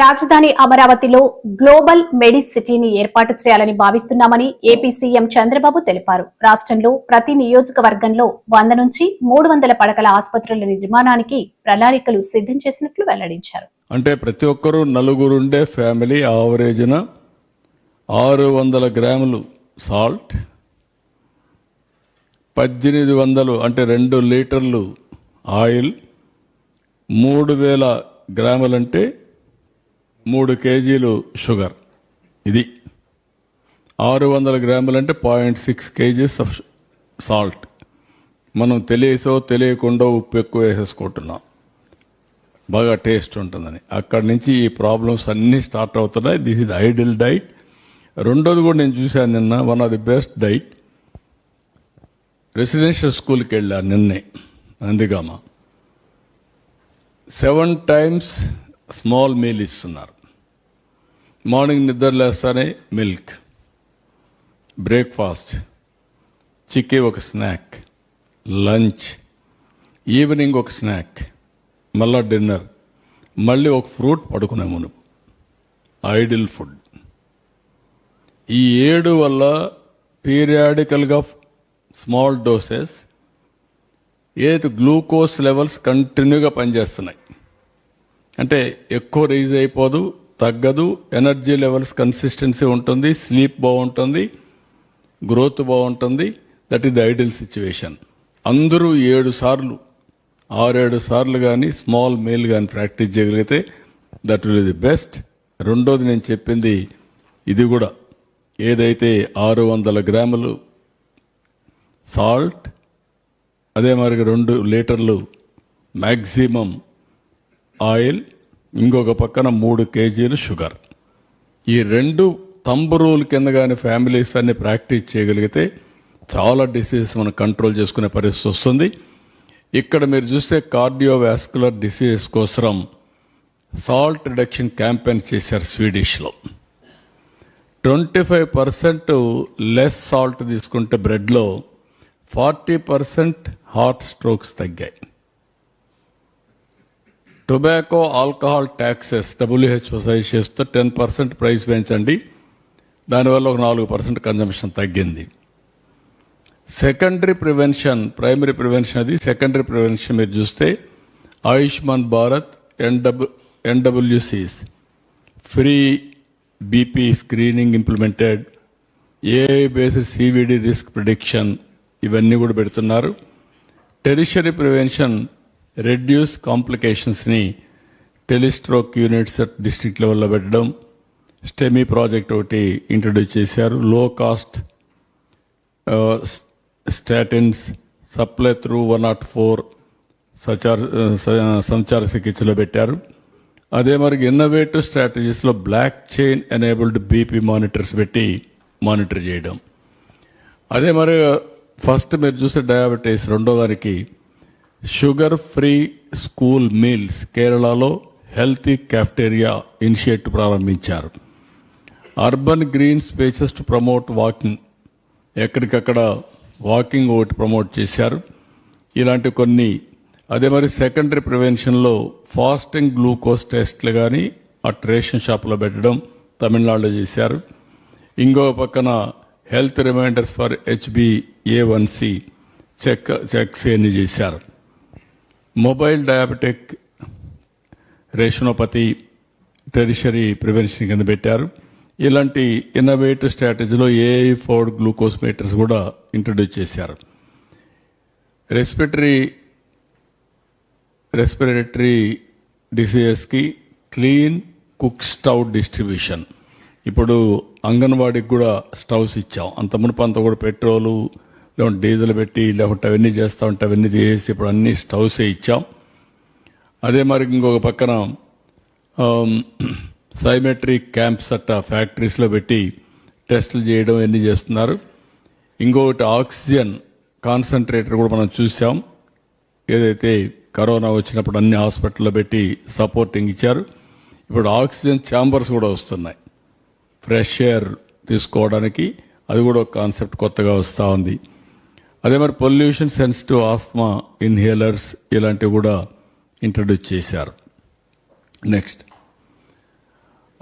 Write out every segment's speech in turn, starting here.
రాజధాని అమరావతిలో గ్లోబల్ మెడి సిటీని ఏర్పాటు చేయాలని భావిస్తున్నామని ఏపీ సీఎం చంద్రబాబు తెలిపారు. రాష్ట్రంలో ప్రతి నియోజకవర్గంలో వంద నుంచి మూడు వందల పడకల ఆసుపత్రుల నిర్మాణానికి ప్రణాళికలు సిద్ధం చేసినట్లు వెల్లడించారు. అంటే ప్రతి ఒక్కరూ నలుగురుండే ఫ్యామిలీ ఆవరేజ్న ఆరు వందల గ్రాములు సాల్ట్ పద్దెనిమిది వందలు అంటే రెండు లీటర్లు ఆయిల్ మూడు వేల గ్రాములంటే మూడు కేజీలు షుగర్. ఇది. ఆరు వందల గ్రాములంటే point six kgs of salt. మనం తెలియసో తెలియకుండా ఉప్పు ఎక్కువ వేసేసుకుంటున్నాం. బాగా టేస్ట్ ఉంటుందని. అక్కడి నుంచి ఈ ప్రాబ్లమ్స్ అన్నీ స్టార్ట్ అవుతున్నాయి. దిస్ ఇస్ ఐడిల్ డైట్ రెండోది కూడా నేను చూశాను నిన్న. One of the best diet residential స్కూల్కి వెళ్ళాను నిన్నే. Nandigama. Seven times small meal ఇస్తున్నారు. మార్నింగ్ నిద్ర లేస్తానే మిల్క్ బ్రేక్ఫాస్ట్ చిక్కీ ఒక స్నాక్ లంచ్ ఈవినింగ్ ఒక స్నాక్ మళ్ళా డిన్నర్ మళ్ళీ ఒక ఫ్రూట్ పడుకునే మునుపు ఐడిల్ ఫుడ్. ఈ ఏడు వల్ల పీరియాడికల్గా స్మాల్ డోసెస్ ఏది గ్లూకోజ్ లెవెల్స్ కంటిన్యూగా పనిచేస్తున్నాయి. అంటే ఎక్కువ రైజ్ అయిపోదు తగ్గదు. ఎనర్జీ లెవెల్స్ కన్సిస్టెన్సీ ఉంటుంది. స్లీప్ బాగుంటుంది. గ్రోత్ బాగుంటుంది. That is the ideal situation. అందరూ ఏడు సార్లు ఆరేడు సార్లు కానీ స్మాల్ మేల్ కానీ ప్రాక్టీస్ చేయగలిగితే దట్ విల్ ది బెస్ట్. రెండోది నేను చెప్పింది ఇది కూడా. ఏదైతే ఆరు వందల గ్రాములు సాల్ట్ అదే మరి రెండు లీటర్లు మ్యాక్సిమం ఆయిల్ ఇంకొక పక్కన మూడు కేజీలు షుగర్. ఈ రెండు తంబు రూల్ కింద కానీ ఫ్యామిలీస్ అన్ని ప్రాక్టీస్ చేయగలిగితే చాలా డిసీజెస్ మనం కంట్రోల్ చేసుకునే పరిస్థితి వస్తుంది. ఇక్కడ మీరు చూస్తే కార్డియోవాస్కులర్ డిసీజెస్ కోసం సాల్ట్ రిడక్షన్ క్యాంపెయిన్ చేశారు స్వీడిష్లో. Twenty five percent less salt తీసుకుంటే బ్రెడ్లో ఫార్టీ పర్సెంట్ హార్ట్ స్ట్రోక్స్ తగ్గాయి. టొబాకో ఆల్కహాల్ ట్యాక్సెస్ డబ్ల్యూహెచ్ఓ సైజ్ చేస్తూ టెన్ పర్సెంట్ ప్రైస్ పెంచండి దానివల్ల ఒక నాలుగు పర్సెంట్ కన్జంప్షన్ తగ్గింది. సెకండరీ ప్రివెన్షన్ ప్రైమరీ ప్రివెన్షన్ అది. సెకండరీ ప్రివెన్షన్ మీరు చూస్తే Ayushman Bharat NW ఎన్డబ్ల్యూసీస్ free BP screening implemented. AI based CVD risk prediction ఇవన్నీ కూడా పెడుతున్నారు. టెరిషరీ ప్రివెన్షన్ రెడ్యూస్ కాంప్లికేషన్స్ని టెలిస్ట్రోక్ యూనిట్స్ డిస్టిక్ డిస్ట్రిక్ట్ లెవెల్లో పెట్టడం. స్టెమీ ప్రాజెక్ట్ ఒకటి ఇంట్రడ్యూస్ చేశారు. Low cost statins supply through one nought four సచార సంచార చికిత్సలో పెట్టారు. అదే మరి innovative స్ట్రాటజీస్లో block chain enabled BP monitors పెట్టి మానిటర్ చేయడం. అదే మరి uh, ఫస్ట్ మీరు చూసే డయాబెటీస్ రెండో దానికి షుగర్ ఫ్రీ స్కూల్ మీల్స్ కేరళలో హెల్తీ క్యాఫ్టేరియా ఇనిషియేటివ్ ప్రారంభించారు. Urban green spaces to promote walking. ఎక్కడికక్కడ వాకింగ్ ఒకటి ప్రమోట్ చేశారు. ఇలాంటి కొన్ని అదే మరి సెకండరీ ప్రివెన్షన్లో ఫాస్టింగ్ గ్లూకోజ్ టెస్ట్లు కానీ అట్ రేషన్ షాప్లో పెట్టడం తమిళనాడులో చేశారు. ఇంకో పక్కన health reminders for HB A one C check checks ఎన్ని చేశారు. Mobile diabetic retinopathy tertiary prevention కింద పెట్టారు. ఇలాంటి ఇన్నోవేటివ్ స్ట్రాటజీలో ఏఐ ఫోర్డ్ గ్లూకోజ్ మీటర్స్ కూడా ఇంట్రడ్యూస్ చేశారు. రెస్పిటరీ రెస్పిరేటరీ డిసీజెస్కి క్లీన్ కుక్ స్టవ్ డిస్ట్రిబ్యూషన్. ఇప్పుడు అంగన్వాడీకి కూడా స్టవ్స్ ఇచ్చాం. అంత మునుపు అంతా కూడా పెట్రోలు లేకుంటే డీజిల్ పెట్టి లేకుంటే అవన్నీ చేస్తూ ఉంటే అవన్నీ తీసేసి ఇప్పుడు అన్ని స్టవ్సే ఇచ్చాం. అదే మరి ఇంకొక పక్కన సైమెట్రిక్ క్యాంప్స్ అట్ట ఫ్యాక్టరీస్లో పెట్టి టెస్టులు చేయడం అన్నీ చేస్తున్నారు. ఇంకొకటి ఆక్సిజన్ కాన్సన్ట్రేటర్ కూడా మనం చూసాం. ఏదైతే కరోనా వచ్చినప్పుడు అన్ని హాస్పిటల్లో పెట్టి సపోర్టింగ్ ఇచ్చారు. ఇప్పుడు ఆక్సిజన్ ఛాంబర్స్ కూడా వస్తున్నాయి. ఫ్రెష్ ఎయిర్ తీసుకోవడానికి. అది కూడా ఒక కాన్సెప్ట్ కొత్తగా వస్తూ ఉంది. అదే మరి పొల్యూషన్ సెన్సిటివ్ ఆస్మా ఇన్హేలర్స్ ఇలాంటివి కూడా ఇంట్రడ్యూస్ చేశారు. నెక్స్ట్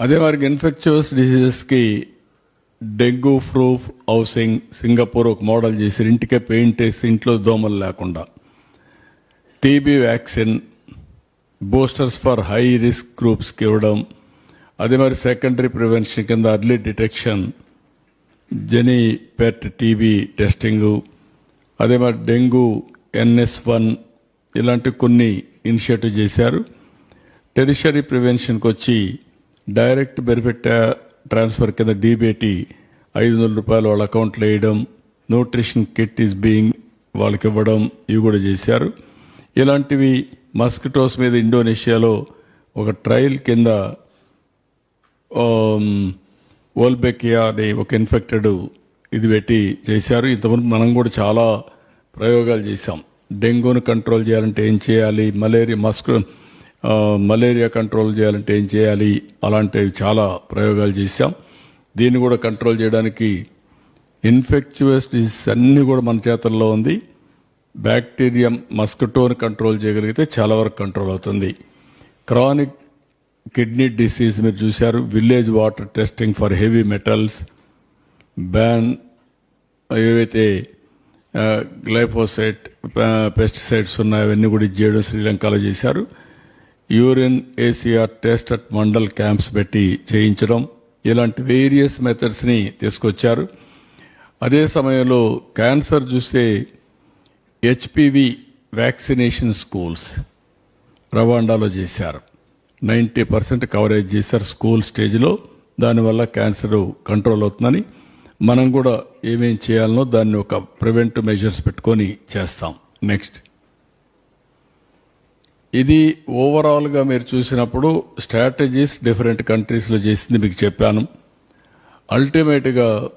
అదే వారికి ఇన్ఫెక్చువస్ డిసీజెస్కి డెంగ్యూ ప్రూఫ్ హౌసింగ్ సింగపూర్ ఒక మోడల్ చేసి ఇంటికే పెయింట్ వేసి ఇంట్లో దోమలు లేకుండా. TB vaccine boosters for high risk గ్రూప్స్కి ఇవ్వడం. అదే మరి సెకండరీ ప్రివెన్షన్ కింద early detection GeneXpert TB testing అదే మరి డెంగ్యూ ఎన్ఎస్ వన్ ఇలాంటి కొన్ని ఇనిషియేటివ్ చేశారు. టెరిషరీ ప్రివెన్షన్కి వచ్చి డైరెక్ట్ బెనిఫిట్ ట్రాన్స్ఫర్ కింద డీబేటీ ఐదు వందల రూపాయలు వాళ్ళ అకౌంట్లో వేయడం న్యూట్రిషన్ కిట్ ఈస్ బీయింగ్ వాళ్ళకి ఇవ్వడం ఇవి కూడా చేశారు. ఇలాంటివి మస్కిటోస్ మీద ఇండోనేషియాలో ఒక ట్రయల్ కింద ఓల్బెకియా అనే ఒక ఇన్ఫెక్టెడ్ ఇది పెట్టి చేశారు. ఇంతకుముందు మనం కూడా చాలా ప్రయోగాలు చేశాం. డెంగ్యూను కంట్రోల్ చేయాలంటే ఏం చేయాలి? మలేరియా మస్క్ మలేరియా కంట్రోల్ చేయాలంటే ఏం చేయాలి? అలాంటివి చాలా ప్రయోగాలు చేశాం. దీన్ని కూడా కంట్రోల్ చేయడానికి ఇన్ఫెక్చువస్ డిసీజ్ అన్నీ కూడా మన చేతుల్లో ఉంది. బ్యాక్టీరియా మస్కిటోని కంట్రోల్ చేయగలిగితే చాలా వరకు కంట్రోల్ అవుతుంది. క్రానిక్ కిడ్నీ డిసీజ్ మీరు చూశారు. Village water testing for heavy metals. Ban ఏవైతే గ్లైఫోసైట్ పెస్టిసైడ్స్ ఉన్నాయో అవన్నీ కూడా చేయడం శ్రీలంకలో చేశారు. Urine ACR test at mandal camps పెట్టి చేయించడం ఇలాంటి వేరియస్ మెథడ్స్ని తీసుకొచ్చారు. అదే సమయంలో క్యాన్సర్ చూస్తే హెచ్పివి వ్యాక్సినేషన్ స్కూల్స్ రవాండాలో చేశారు. నైంటీ పర్సెంట్ కవరేజ్ చేశారు స్కూల్ స్టేజ్లో. దానివల్ల క్యాన్సర్ కంట్రోల్ అవుతుందని మనం కూడా ఏమేం చేయాలనో దాన్ని ఒక ప్రివెంట్ మెజర్స్ పెట్టుకొని చేస్తాం. నెక్స్ట్ ఇది ఓవరాల్గా మీరు చూసినప్పుడు స్ట్రాటజీస్ డిఫరెంట్ కంట్రీస్లో చేసింది మీకు చెప్పాను. అల్టిమేట్గా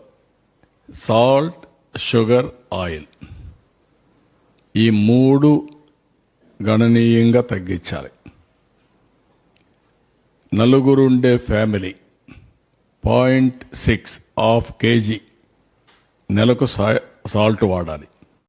సాల్ట్ షుగర్ ఆయిల్ ఈ మూడు గణనీయంగా తగ్గించాలి. నలుగురు ఉండే family point six half kg నెలకు సా- సాల్ట్ వాడాలి.